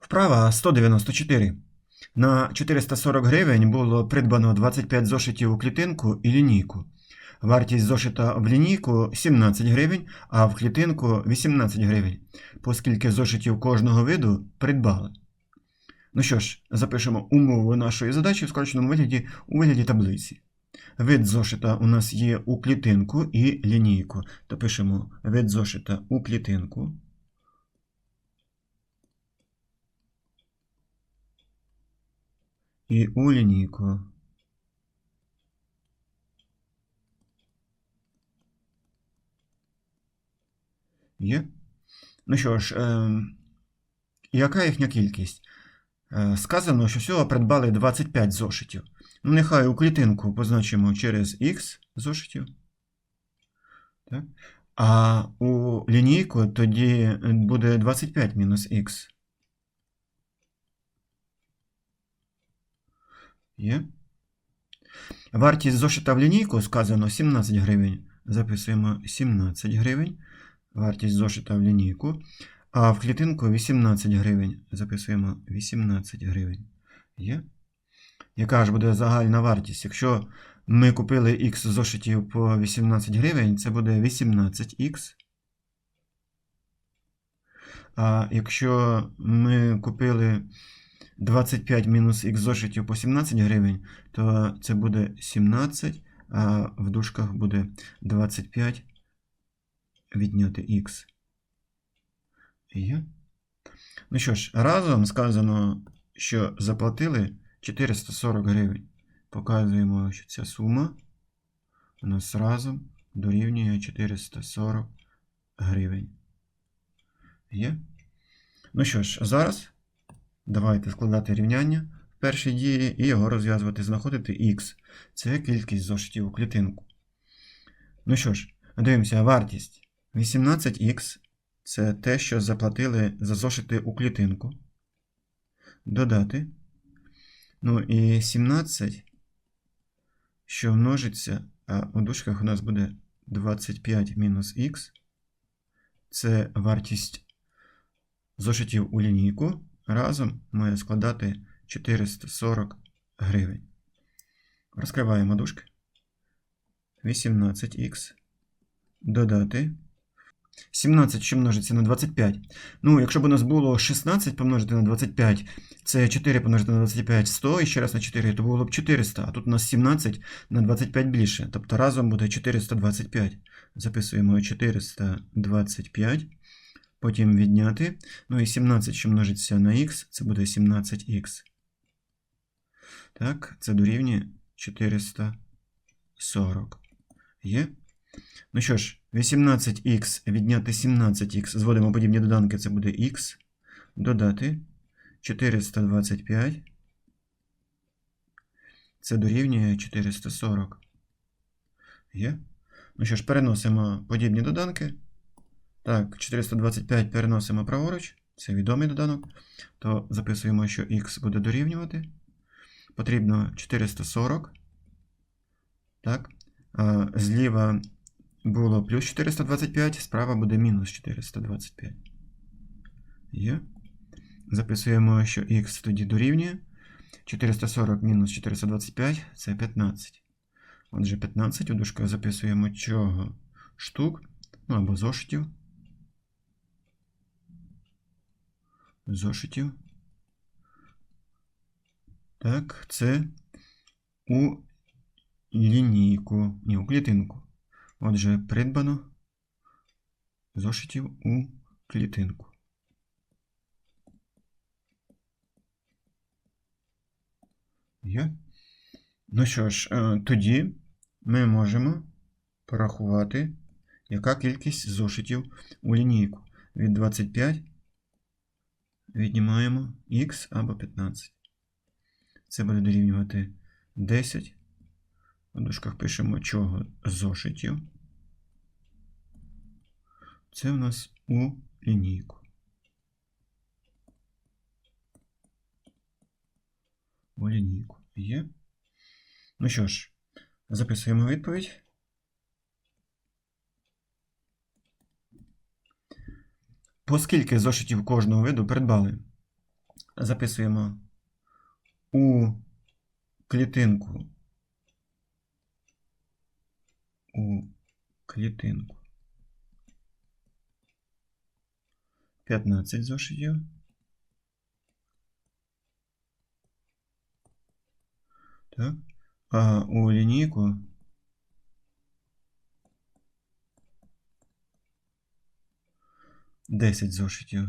Вправа 194. На 440 гривень було придбано 25 зошитів у клітинку і лінійку. Вартість зошита в лінійку 17 гривень, а в клітинку 18 гривень, оскільки зошитів кожного виду придбали. Ну що ж, запишемо умови нашої задачі в скороченому вигляді у вигляді таблиці. Вид зошита у нас є у клітинку і лінійку. То пишемо вид зошита у клітинку. І у лінійку. Є. Ну що ж, е, яка їхня кількість? Е, сказано, що всього придбали 25 зошитів. Ну, нехай у клітинку позначимо через X зошитів. Так? А у лінійку тоді буде 25 мінус Х. Є. Вартість зошита в лінійку сказано 17 гривень. Записуємо 17 гривень. Вартість зошита в лінійку. А в клітинку 18 гривень. Записуємо 18 гривень. Є. Яка ж буде загальна вартість? Якщо ми купили X зошитів по 18 гривень, це буде 18х. А якщо ми купили 25 мінус х зошитів по 17 гривень, то це буде 17, а в дужках буде 25 відняти х. Є. Ну що ж, разом сказано, що заплатили 440 гривень. Показуємо, що ця сума у нас разом дорівнює 440 гривень. Є? Ну що ж, зараз давайте складати рівняння в першій дії і його розв'язувати, знаходити х. Це кількість зошитів у клітинку. Ну що ж, дивимося, вартість 18х це те, що заплатили за зошити у клітинку. Додати. Ну і 17, що множиться, а у дужках у нас буде 25 мінус х. Це вартість зошитів у лінійку. Разом має складати 440 гривень. Розкриваємо дужки. 18х. Додати. 17, що множиться на 25. Ну, якщо б у нас було 16 помножити на 25, це 4 помножити на 25 100 і ще раз на 4, то було б 400. А тут у нас 17 на 25 більше. Тобто разом буде 425. Записуємо 425. Потім відняти. Ну і 17, що множиться на х, це буде 17х. Так, це дорівнює 440. Є? Ну що ж, 18х відняти 17х, зводимо подібні доданки, це буде х. Додати 425. Це дорівнює 440. Є? Ну що ж, переносимо подібні доданки. Так, 425 переносимо праворуч. Це відомий доданок. То записуємо, що х буде дорівнювати. Потрібно 440. Так. Зліва було плюс 425, справа буде мінус 425. Є. Записуємо, що х тоді дорівнює. 440 мінус 425 це 15. Отже, 15 у дужках записуємо чого штук, ну або зошитів. Зошитів. Так, це у лінійку, ні, у клітинку. Отже, придбано зошитів у клітинку. Є. Ну що ж, е, тоді ми можемо порахувати, яка кількість зошитів у лінійку. Від 25 віднімаємо х або 15. Це буде дорівнювати 10. У дужках пишемо чого зошитів. Це в нас у лінійку. У лінійку є. Ну що ж, записуємо відповідь. По скільки зошитів кожного виду придбали? записуємо у клітинку. У клітинку. 15 зошитів. Так. А у лінійку Десять зошитів.